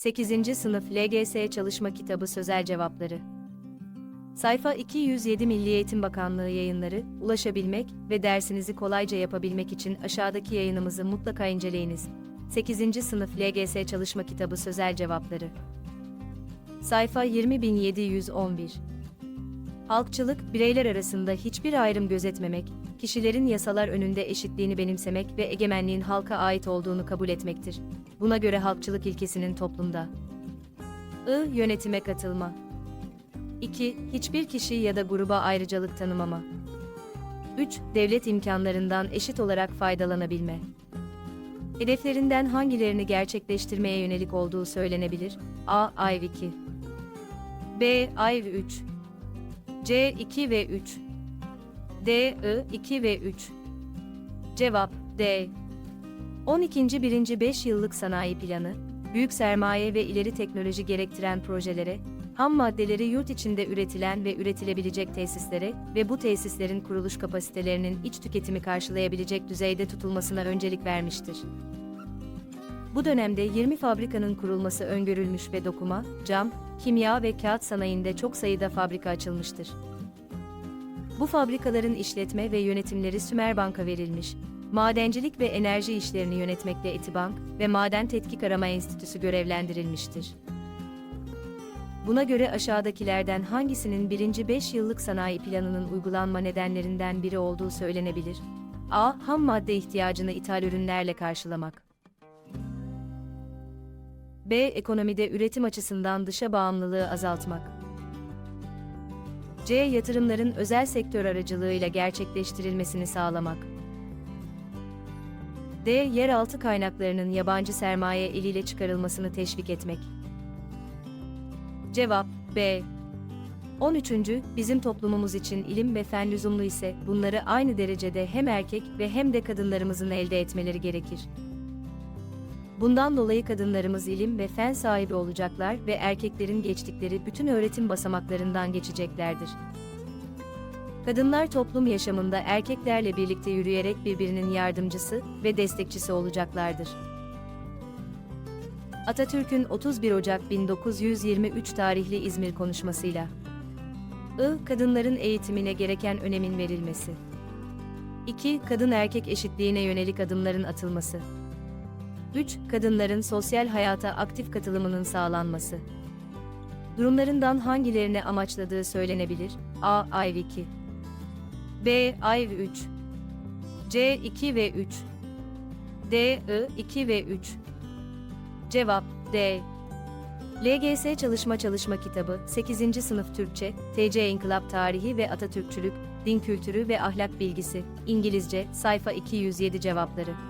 8. Sınıf LGS Çalışma Kitabı Sözel Cevapları Sayfa 207 Milli Eğitim Bakanlığı yayınları, ulaşabilmek ve dersinizi kolayca yapabilmek için aşağıdaki yayınımızı mutlaka inceleyiniz. 8. Sınıf LGS Çalışma Kitabı Sözel Cevapları Sayfa 20711 Halkçılık, bireyler arasında hiçbir ayrım gözetmemek, kişilerin yasalar önünde eşitliğini benimsemek ve egemenliğin halka ait olduğunu kabul etmektir. Buna göre halkçılık ilkesinin toplumda I. Yönetime katılma 2. Hiçbir kişi ya da gruba ayrıcalık tanımama 3. Devlet imkanlarından eşit olarak faydalanabilme Hedeflerinden hangilerini gerçekleştirmeye yönelik olduğu söylenebilir? A. Ayv 2 B. Ayv 3 C 2 ve 3 D I 2 ve 3 Cevap D 12. 1. 5 yıllık sanayi planı, büyük sermaye ve ileri teknoloji gerektiren projelere, ham maddeleri yurt içinde üretilen ve üretilebilecek tesislere ve bu tesislerin kuruluş kapasitelerinin iç tüketimi karşılayabilecek düzeyde tutulmasına öncelik vermiştir. Bu dönemde 20 fabrikanın kurulması öngörülmüş ve dokuma, cam, kimya ve kağıt sanayinde çok sayıda fabrika açılmıştır. Bu fabrikaların işletme ve yönetimleri Sümerbank'a verilmiş. Madencilik ve enerji işlerini yönetmekle Etibank ve Maden Tetkik Arama Enstitüsü görevlendirilmiştir. Buna göre aşağıdakilerden hangisinin birinci 5 yıllık sanayi planının uygulanma nedenlerinden biri olduğu söylenebilir? A. Ham madde ihtiyacını ithal ürünlerle karşılamak. B. Ekonomide üretim açısından dışa bağımlılığı azaltmak. C. Yatırımların özel sektör aracılığıyla gerçekleştirilmesini sağlamak. D. Yeraltı kaynaklarının yabancı sermaye eliyle çıkarılmasını teşvik etmek. Cevap B. 13. Bizim toplumumuz için ilim ve fen lüzumlu ise bunları aynı derecede hem erkek ve hem de kadınlarımızın elde etmeleri gerekir. Bundan dolayı kadınlarımız ilim ve fen sahibi olacaklar ve erkeklerin geçtikleri bütün öğretim basamaklarından geçeceklerdir. Kadınlar toplum yaşamında erkeklerle birlikte yürüyerek birbirinin yardımcısı ve destekçisi olacaklardır. Atatürk'ün 31 Ocak 1923 tarihli İzmir konuşmasıyla I. Kadınların eğitimine gereken önemin verilmesi 2. Kadın erkek eşitliğine yönelik adımların atılması 3. Kadınların sosyal hayata aktif katılımının sağlanması. Durumlarından hangilerini amaçladığı söylenebilir? A. Ayv 2 B. Ayv 3 C. 2 ve 3 D. I. 2 ve 3 Cevap D. LGS Çalışma Çalışma Kitabı 8. Sınıf Türkçe, TC İnkılap Tarihi ve Atatürkçülük, Din Kültürü ve Ahlak Bilgisi, İngilizce, sayfa 207 cevapları.